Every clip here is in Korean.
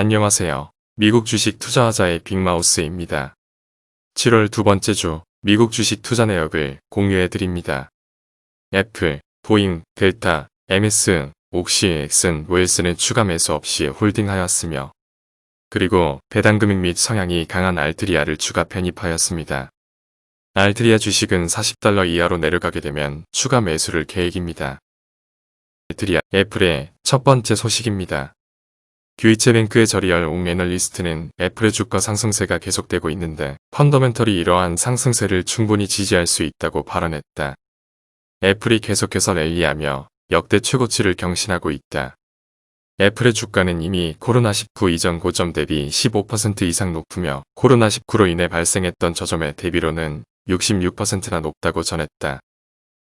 안녕하세요. 미국 주식 투자하자의 빅마우스입니다. 7월 두 번째 주 미국 주식 투자 내역을 공유해 드립니다. 애플, 보잉, 델타, MS, 옥시, 엑슨, 웰스는 추가 매수 없이 홀딩하였으며 그리고 배당 금액 및 성향이 강한 알트리아를 추가 편입하였습니다. 알트리아 주식은 40달러 이하로 내려가게 되면 추가 매수를 계획입니다. 알트리아, 애플의 첫 번째 소식입니다. 규이체뱅크의 저리얼 옥 애널리스트는 애플의 주가 상승세가 계속되고 있는데 펀더멘털이 이러한 상승세를 충분히 지지할 수 있다고 발언했다. 애플이 계속해서 랠리하며 역대 최고치를 경신하고 있다. 애플의 주가는 이미 코로나19 이전 고점 대비 15% 이상 높으며 코로나19로 인해 발생했던 저점의 대비로는 66%나 높다고 전했다.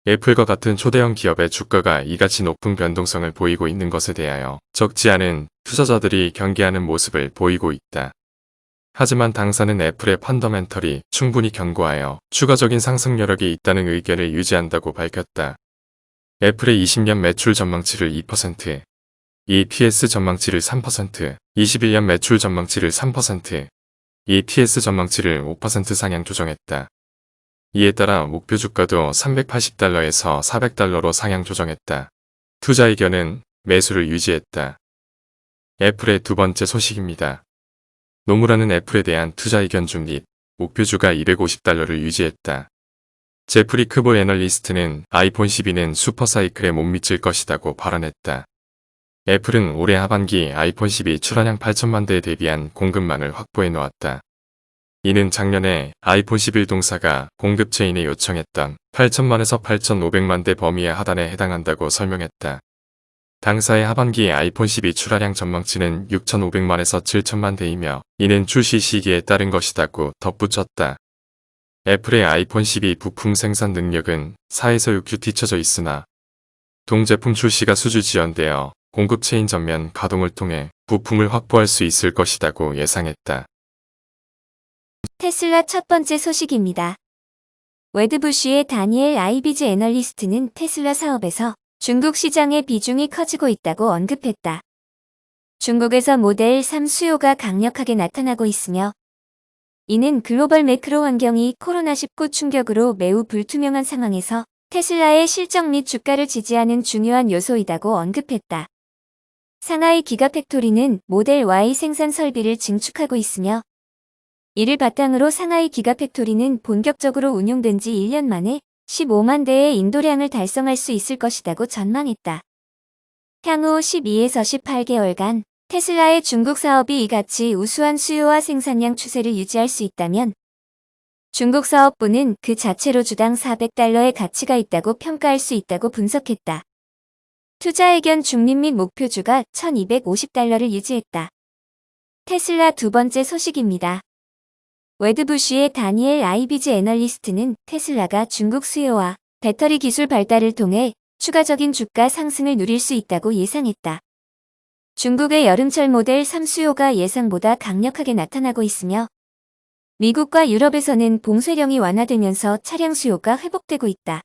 애플과 같은 초대형 기업의 주가가 이같이 높은 변동성을 보이고 있는 것에 대하여 적지 않은 투자자들이 경계하는 모습을 보이고 있다. 하지만 당사는 애플의 펀더멘털이 충분히 견고하여 추가적인 상승 여력이 있다는 의견을 유지한다고 밝혔다. 애플의 20년 매출 전망치를 2%, EPS 전망치를 3%, 21년 매출 전망치를 3%, EPS 전망치를 5% 상향 조정했다. 이에 따라 목표 주가도 380달러에서 400달러로 상향 조정했다. 투자 의견은 매수를 유지했다. 애플의 두 번째 소식입니다. 노무라는 애플에 대한 투자 의견 중립, 목표주가 250달러를 유지했다. 제프리 크볼 애널리스트는 아이폰 12는 슈퍼사이클에 못 미칠 것이다고 발언했다. 애플은 올해 하반기 아이폰 12 출하량 8천만 대에 대비한 공급망을 확보해 놓았다. 이는 작년에 아이폰 11 동사가 공급 체인에 요청했던 8천만에서 8,500만 대 범위의 하단에 해당한다고 설명했다. 당사의 하반기 아이폰 12 출하량 전망치는 6,500만에서 7천만 대이며 이는 출시 시기에 따른 것이다고 덧붙였다. 애플의 아이폰 12 부품 생산 능력은 4에서 6주 뒤처져 있으나 동제품 출시가 수주 지연되어 공급 체인 전면 가동을 통해 부품을 확보할 수 있을 것이다고 예상했다. 테슬라 첫 번째 소식입니다. 웨드부시의 다니엘 아이비즈 애널리스트는 테슬라 사업에서 중국 시장의 비중이 커지고 있다고 언급했다. 중국에서 모델 3 수요가 강력하게 나타나고 있으며 이는 글로벌 매크로 환경이 코로나19 충격으로 매우 불투명한 상황에서 테슬라의 실적 및 주가를 지지하는 중요한 요소이다고 언급했다. 상하이 기가팩토리는 모델 Y 생산 설비를 증축하고 있으며 이를 바탕으로 상하이 기가팩토리는 본격적으로 운용된 지 1년 만에 15만 대의 인도량을 달성할 수 있을 것이라고 전망했다. 향후 12에서 18개월간 테슬라의 중국 사업이 이같이 우수한 수요와 생산량 추세를 유지할 수 있다면 중국 사업부는 그 자체로 주당 400달러의 가치가 있다고 평가할 수 있다고 분석했다. 투자 의견 중립 및 목표주가 1250달러를 유지했다. 테슬라 두 번째 소식입니다. 웨드부시의 다니엘 아이비즈 애널리스트는 테슬라가 중국 수요와 배터리 기술 발달을 통해 추가적인 주가 상승을 누릴 수 있다고 예상했다. 중국의 여름철 모델 3 수요가 예상보다 강력하게 나타나고 있으며 미국과 유럽에서는 봉쇄령이 완화되면서 차량 수요가 회복되고 있다.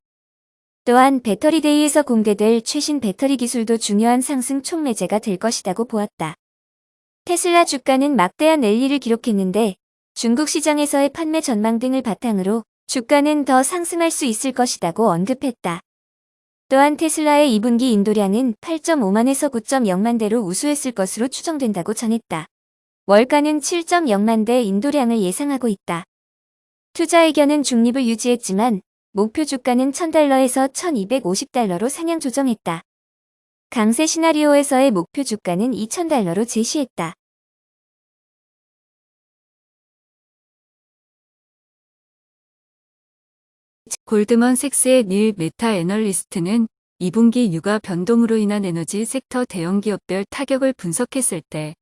또한 배터리데이에서 공개될 최신 배터리 기술도 중요한 상승 촉매제가 될 것이라고 보았다. 테슬라 주가는 막대한 랠리를 기록했는데 중국 시장에서의 판매 전망 등을 바탕으로 주가는 더 상승할 수 있을 것이라고 언급했다. 또한 테슬라의 2분기 인도량은 8.5만에서 9.0만 대로 우수했을 것으로 추정된다고 전했다. 월가는 7.0만 대 인도량을 예상하고 있다. 투자 의견은 중립을 유지했지만 목표 주가는 1000달러에서 1250달러로 상향 조정했다. 강세 시나리오에서의 목표 주가는 2000달러로 제시했다. 골드먼색스의 닐 메타 애널리스트는 2분기 유가 변동으로 인한 에너지 섹터 대형 기업별 타격을 분석했을 때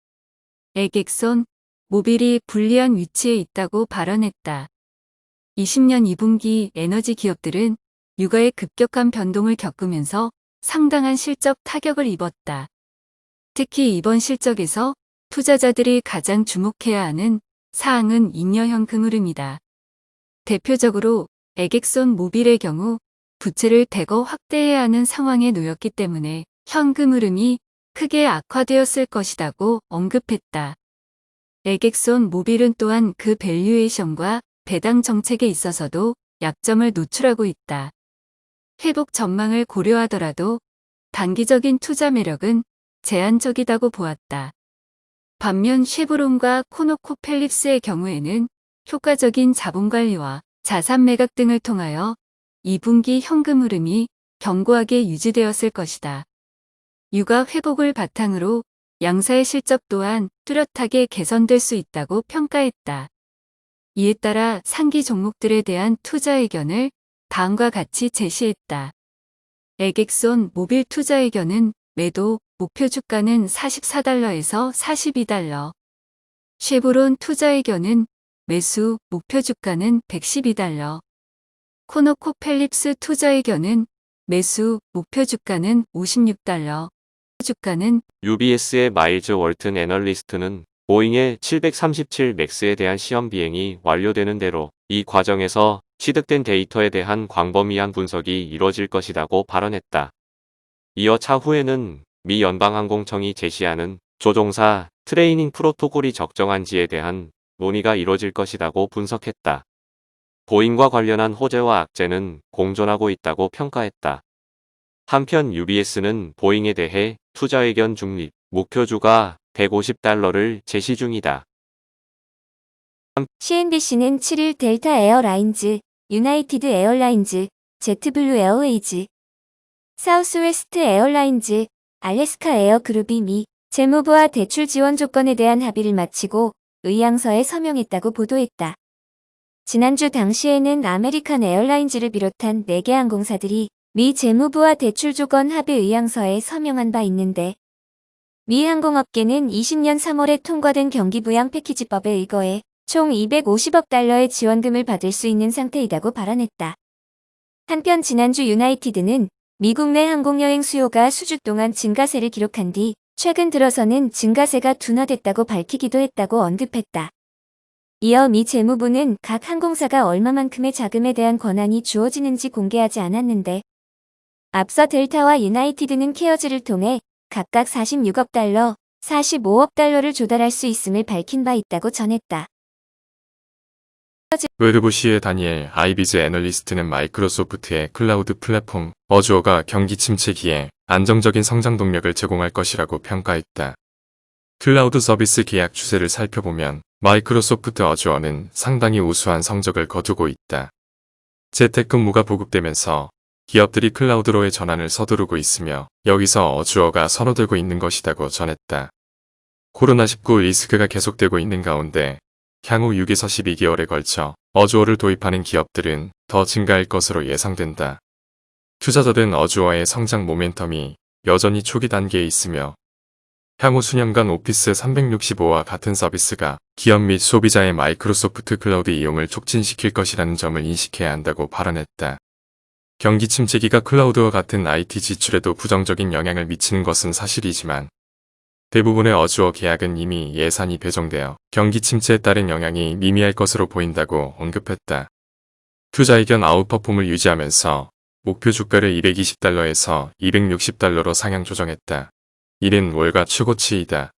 에객손, 모빌이 불리한 위치에 있다고 발언했다. 20년 2분기 에너지 기업들은 유가의 급격한 변동을 겪으면서 상당한 실적 타격을 입었다. 특히 이번 실적에서 투자자들이 가장 주목해야 하는 사항은 잉여현금 흐름이다. 대표적으로 에객손 모빌의 경우 부채를 대거 확대해야 하는 상황에 놓였기 때문에 현금 흐름이 크게 악화되었을 것이라고 언급했다. 에객손 모빌은 또한 그 밸류에이션과 배당 정책에 있어서도 약점을 노출하고 있다. 회복 전망을 고려하더라도 단기적인 투자 매력은 제한적이다고 보았다. 반면 쉐브론과 코노코 펠립스의 경우에는 효과적인 자본 관리와 자산 매각 등을 통하여 2분기 현금 흐름이 견고하게 유지되었을 것이다. 육아 회복을 바탕으로 양사의 실적 또한 뚜렷하게 개선될 수 있다고 평가했다. 이에 따라 상기 종목들에 대한 투자 의견을 다음과 같이 제시했다. 에객손 모빌 투자 의견은 매도 목표 주가는 44달러에서 42달러. 쉐보론 투자 의견은 매수 목표 주가는 112달러. 코노코 펠립스 투자 의견은 매수 목표 주가는 56달러. 주가는 UBS의 마일즈 월튼 애널리스트는 보잉의 737 맥스에 대한 시험 비행이 완료되는 대로 이 과정에서 취득된 데이터에 대한 광범위한 분석이 이뤄질 것이라고 발언했다. 이어 차후에는 미 연방항공청이 제시하는 조종사 트레이닝 프로토콜이 적정한지에 대한 논의가 이뤄질 것이라고 분석했다. 보잉과 관련한 호재와 악재는 공존하고 있다고 평가했다. 한편 UBS는 보잉에 대해 투자 의견 중립, 목표주가 150달러를 제시 중이다. CNBC는 7일 델타 에어라인즈, 유나이티드 에어라인즈, 제트블루 에어웨이즈, 사우스웨스트 에어라인즈, 알래스카 에어그룹이 미 재무부와 대출 지원 조건에 대한 합의를 마치고 의향서에 서명했다고 보도했다. 지난주 당시에는 아메리칸 에어라인즈를 비롯한 4개 항공사들이 미 재무부와 대출 조건 합의 의향서에 서명한 바 있는데 미 항공업계는 20년 3월에 통과된 경기부양 패키지법에 의거해 총 250억 달러의 지원금을 받을 수 있는 상태이다고 발언했다. 한편 지난주 유나이티드는 미국 내 항공여행 수요가 수주 동안 증가세를 기록한 뒤 최근 들어서는 증가세가 둔화됐다고 밝히기도 했다고 언급했다. 이어 미 재무부는 각 항공사가 얼마만큼의 자금에 대한 권한이 주어지는지 공개하지 않았는데 앞서 델타와 유나이티드는 케어즈를 통해 각각 46억 달러, 45억 달러를 조달할 수 있음을 밝힌 바 있다고 전했다. 웨드부시의 다니엘 아이비즈 애널리스트는 마이크로소프트의 클라우드 플랫폼 어주어가 경기 침체기에 안정적인 성장 동력을 제공할 것이라고 평가했다. 클라우드 서비스 계약 추세를 살펴보면 마이크로소프트 어주어는 상당히 우수한 성적을 거두고 있다. 재택근무가 보급되면서 기업들이 클라우드로의 전환을 서두르고 있으며 여기서 어주어가 선호되고 있는 것이라고 전했다. 코로나19 리스크가 계속되고 있는 가운데 향후 6에서 12개월에 걸쳐 어주어를 도입하는 기업들은 더 증가할 것으로 예상된다. 투자자들은 어주어의 성장 모멘텀이 여전히 초기 단계에 있으며 향후 수년간 오피스 365와 같은 서비스가 기업 및 소비자의 마이크로소프트 클라우드 이용을 촉진시킬 것이라는 점을 인식해야 한다고 발언했다. 경기 침체기가 클라우드와 같은 IT 지출에도 부정적인 영향을 미치는 것은 사실이지만 대부분의 어주어 계약은 이미 예산이 배정되어 경기 침체에 따른 영향이 미미할 것으로 보인다고 언급했다. 투자 의견 아웃퍼폼을 유지하면서 목표 주가를 220달러에서 260달러로 상향 조정했다. 이는 월가 최고치이다.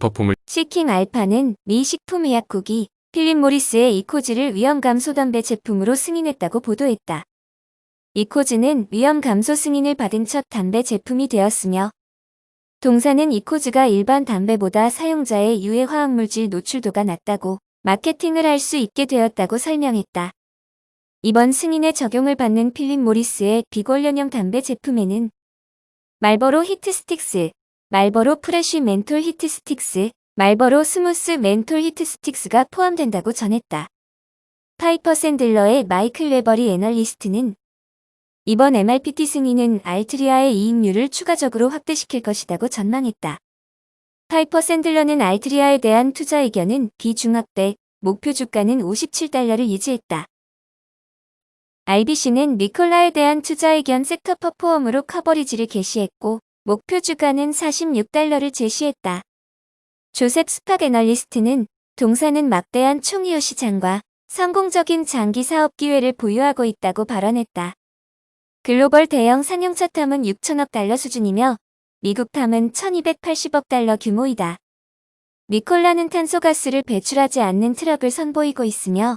퍼폼을 시킹 알파는 미 식품의약국이 필립 모리스의 이코즈를 위험 감소 담배 제품으로 승인했다고 보도했다. 이코즈는 위험 감소 승인을 받은 첫 담배 제품이 되었으며 동사는 이코즈가 일반 담배보다 사용자의 유해 화학물질 노출도가 낮다고 마케팅을 할 수 있게 되었다고 설명했다. 이번 승인의 적용을 받는 필립 모리스의 비관련형 담배 제품에는 말버로 히트 스틱스, 말버로 프레쉬 멘톨 히트 스틱스, 말버로 스무스 멘톨 히트 스틱스가 포함된다고 전했다. 파이퍼 샌들러의 마이클 레버리 애널리스트는 이번 MRPT 승인은 알트리아의 이익률을 추가적으로 확대시킬 것이라고 전망했다. 파이퍼 샌들러는 알트리아에 대한 투자 의견은 비중합대, 목표 주가는 57달러를 유지했다. IBC는 니콜라에 대한 투자 의견 섹터 퍼포엄으로 커버리지를 게시했고 목표 주가는 46달러를 제시했다. 조셉 스팍 애널리스트는 동사는 막대한 총이호 시장과 성공적인 장기 사업 기회를 보유하고 있다고 발언했다. 글로벌 대형 상용차 탐은 6천억 달러 수준이며 미국 탐은 1280억 달러 규모이다. 니콜라는 탄소가스를 배출하지 않는 트럭을 선보이고 있으며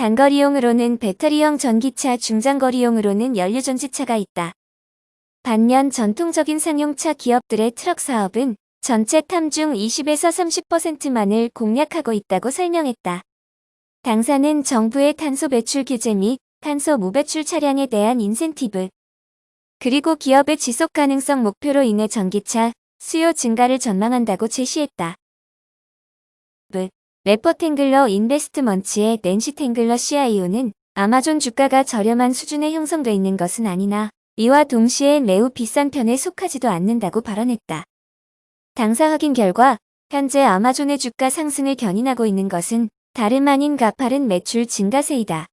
단거리용으로는 배터리형 전기차 중장거리용으로는 연료전지차가 있다. 반면 전통적인 상용차 기업들의 트럭 사업은 전체 탐 중 20에서 30%만을 공략하고 있다고 설명했다. 당사는 정부의 탄소 배출 규제 및 탄소 무배출 차량에 대한 인센티브, 그리고 기업의 지속 가능성 목표로 인해 전기차 수요 증가를 전망한다고 제시했다. 레퍼탱글러 인베스트먼츠의 낸시 탱글러 CIO는 아마존 주가가 저렴한 수준에 형성돼 있는 것은 아니나 이와 동시에 매우 비싼 편에 속하지도 않는다고 발언했다. 당사 확인 결과 현재 아마존의 주가 상승을 견인하고 있는 것은 다름 아닌 가파른 매출 증가세이다.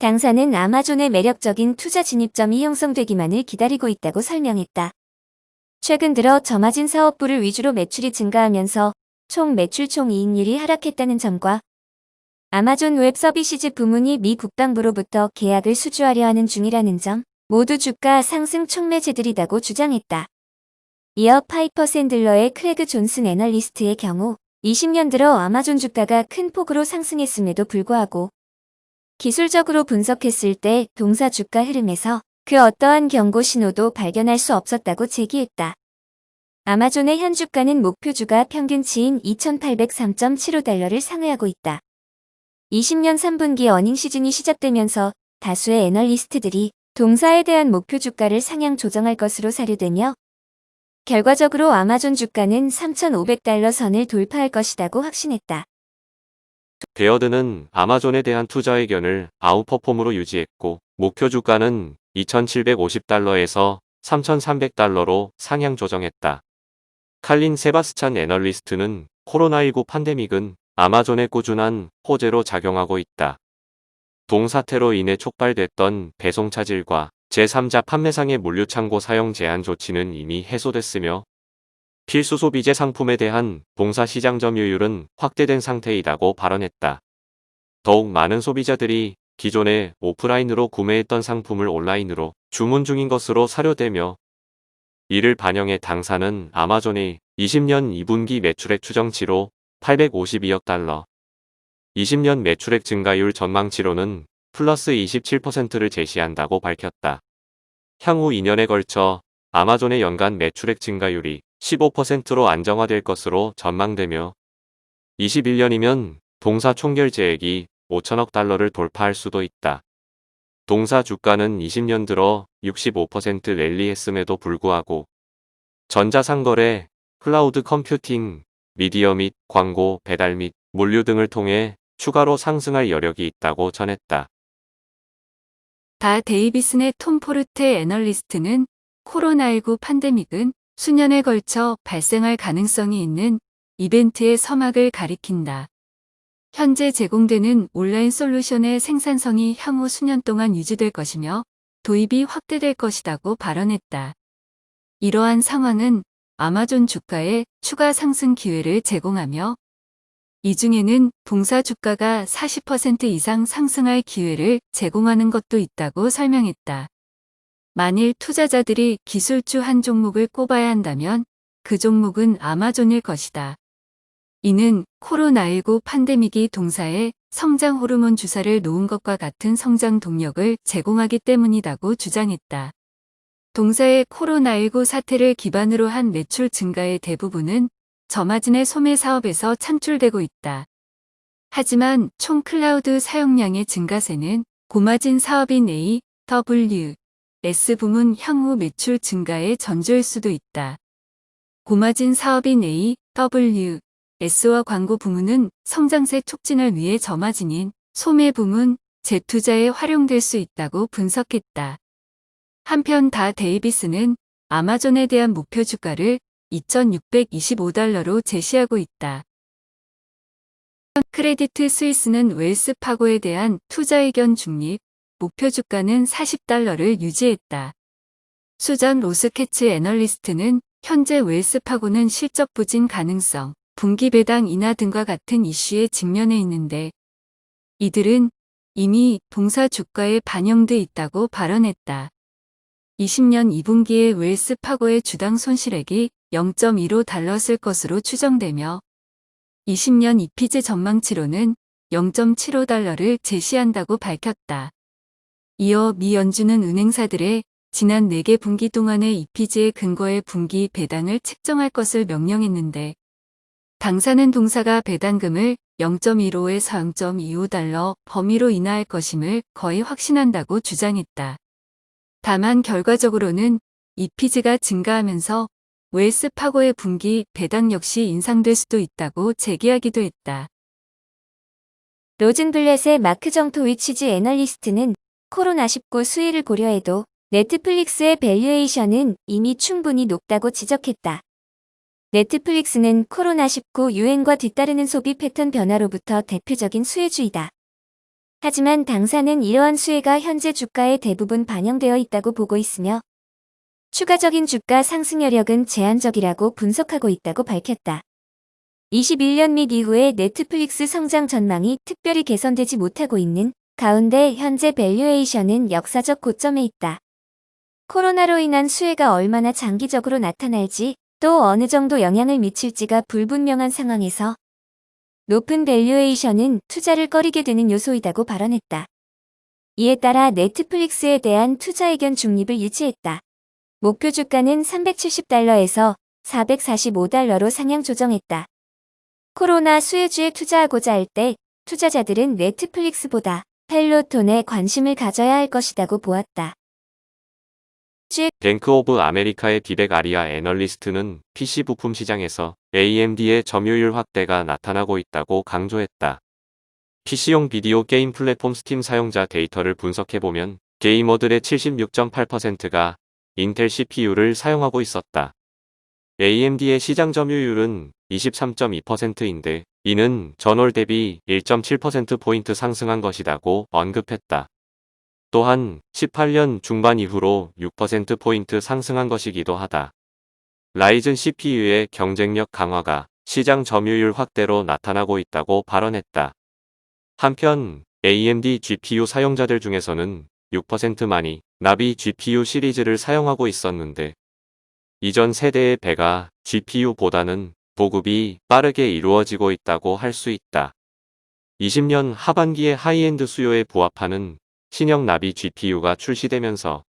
당사는 아마존의 매력적인 투자 진입점이 형성되기만을 기다리고 있다고 설명했다. 최근 들어 저마진 사업부를 위주로 매출이 증가하면서 총 매출 총 이익률이 하락했다는 점과 아마존 웹 서비시즈 부문이 미 국방부로부터 계약을 수주하려 하는 중이라는 점, 모두 주가 상승 촉매제들이다고 주장했다. 이어 파이퍼 샌들러의 크레그 존슨 애널리스트의 경우 20년 들어 아마존 주가가 큰 폭으로 상승했음에도 불구하고 기술적으로 분석했을 때 동사 주가 흐름에서 그 어떠한 경고 신호도 발견할 수 없었다고 제기했다. 아마존의 현 주가는 목표 주가 평균치인 2,803.75달러를 상회하고 있다. 20년 3분기 어닝 시즌이 시작되면서 다수의 애널리스트들이 동사에 대한 목표 주가를 상향 조정할 것으로 사료되며 결과적으로 아마존 주가는 3,500달러 선을 돌파할 것이라고 확신했다. 베어드는 아마존에 대한 투자 의견을 아웃퍼폼으로 유지했고 목표 주가는 2,750달러에서 3,300달러로 상향 조정했다. 칼린 세바스찬 애널리스트는 코로나19 판데믹은 아마존의 꾸준한 호재로 작용하고 있다. 동사태로 인해 촉발됐던 배송 차질과 제3자 판매상의 물류 창고 사용 제한 조치는 이미 해소됐으며 필수 소비재 상품에 대한 동사 시장 점유율은 확대된 상태이다고 발언했다. 더욱 많은 소비자들이 기존에 오프라인으로 구매했던 상품을 온라인으로 주문 중인 것으로 사료되며 이를 반영해 당사는 아마존의 20년 2분기 매출액 추정치로 852억 달러, 20년 매출액 증가율 전망치로는 플러스 27%를 제시한다고 밝혔다. 향후 2년에 걸쳐 아마존의 연간 매출액 증가율이 15%로 안정화될 것으로 전망되며 21년이면 동사 총결제액이 5천억 달러를 돌파할 수도 있다. 동사 주가는 20년 들어 65% 랠리했음에도 불구하고 전자상거래, 클라우드 컴퓨팅, 미디어 및 광고, 배달 및 물류 등을 통해 추가로 상승할 여력이 있다고 전했다. 다 데이비슨의 톰 포르테 애널리스트는 코로나19 판데믹은 수년에 걸쳐 발생할 가능성이 있는 이벤트의 서막을 가리킨다. 현재 제공되는 온라인 솔루션의 생산성이 향후 수년 동안 유지될 것이며 도입이 확대될 것이라고 발언했다. 이러한 상황은 아마존 주가에 추가 상승 기회를 제공하며 이 중에는 동사 주가가 40% 이상 상승할 기회를 제공하는 것도 있다고 설명했다. 만일 투자자들이 기술주 한 종목을 꼽아야 한다면 그 종목은 아마존일 것이다. 이는 코로나19 판데믹이 동사에 성장 호르몬 주사를 놓은 것과 같은 성장 동력을 제공하기 때문이라고 주장했다. 동사의 코로나19 사태를 기반으로 한 매출 증가의 대부분은 저마진의 소매 사업에서 창출되고 있다. 하지만 총 클라우드 사용량의 증가세는 고마진 사업인 A, W, S 부문 향후 매출 증가의 전조일 수도 있다. 고마진 사업인 A, W, S와 광고 부문은 성장세 촉진을 위해 저마진인 소매 부문, 재투자에 활용될 수 있다고 분석했다. 한편 다 데이비스는 아마존에 대한 목표 주가를 2,625달러로 제시하고 있다. 크레디트 스위스는 웰스 파고에 대한 투자 의견 중립, 목표 주가는 40달러를 유지했다. 수전 로스캐츠 애널리스트는 현재 웰스 파고는 실적 부진 가능성, 분기 배당 인하 등과 같은 이슈에 직면해 있는데 이들은 이미 동사 주가에 반영돼 있다고 발언했다. 20년 2분기에 웰스 파고의 주당 손실액이 0.15 달러였을 것으로 추정되며 20년 이피즈 전망치로는 0.75 달러를 제시한다고 밝혔다. 이어 미 연준은 은행사들의 지난 4개 분기 동안의 이피즈의 근거의 분기 배당을 책정할 것을 명령했는데 당사는 동사가 배당금을 0.15에서 0.25달러 범위로 인하할 것임을 거의 확신한다고 주장했다. 다만 결과적으로는 이피즈가 증가하면서 웰스 파고의 분기 배당 역시 인상될 수도 있다고 제기하기도 했다. 로즌블렛의 마크 정토위치즈 애널리스트는 코로나19 수위를 고려해도 넷플릭스의 밸류에이션은 이미 충분히 높다고 지적했다. 넷플릭스는 코로나19 유행과 뒤따르는 소비 패턴 변화로부터 대표적인 수혜주이다. 하지만 당사는 이러한 수혜가 현재 주가에 대부분 반영되어 있다고 보고 있으며 추가적인 주가 상승 여력은 제한적이라고 분석하고 있다고 밝혔다. 21년 및 이후의 넷플릭스 성장 전망이 특별히 개선되지 못하고 있는 가운데 현재 밸류에이션은 역사적 고점에 있다. 코로나로 인한 수혜가 얼마나 장기적으로 나타날지 또 어느 정도 영향을 미칠지가 불분명한 상황에서 높은 밸류에이션은 투자를 꺼리게 되는 요소이다고 발언했다. 이에 따라 넷플릭스에 대한 투자 의견 중립을 유지했다. 목표 주가는 370달러에서 445달러로 상향 조정했다. 코로나 수혜주에 투자하고자 할 때 투자자들은 넷플릭스보다 펠로톤에 관심을 가져야 할 것이라고 보았다. 뱅크 오브 아메리카의 비백 아리아 애널리스트는 PC 부품 시장에서 AMD의 점유율 확대가 나타나고 있다고 강조했다. PC용 비디오 게임 플랫폼 스팀 사용자 데이터를 분석해보면 게이머들의 76.8%가 인텔 CPU를 사용하고 있었다. AMD의 시장 점유율은 23.2%인데 이는 전월 대비 1.7%포인트 상승한 것이라고 언급했다. 또한 18년 중반 이후로 6%포인트 상승한 것이기도 하다. 라이즌 CPU의 경쟁력 강화가 시장 점유율 확대로 나타나고 있다고 발언했다. 한편 AMD GPU 사용자들 중에서는 6%만이 나비 GPU 시리즈를 사용하고 있었는데 이전 세대의 배가 GPU보다는 보급이 빠르게 이루어지고 있다고 할 수 있다. 20년 하반기에 하이엔드 수요에 부합하는 신형 나비 GPU가 출시되면서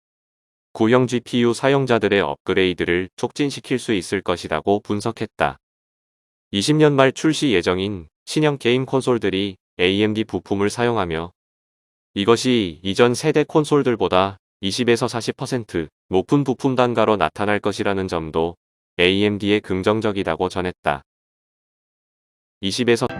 구형 GPU 사용자들의 업그레이드를 촉진시킬 수 있을 것이라고 분석했다. 20년 말 출시 예정인 신형 게임 콘솔들이 AMD 부품을 사용하며 이것이 이전 세대 콘솔들보다 20에서 40% 높은 부품 단가로 나타날 것이라는 점도 AMD에 긍정적이라고 전했다. 20에서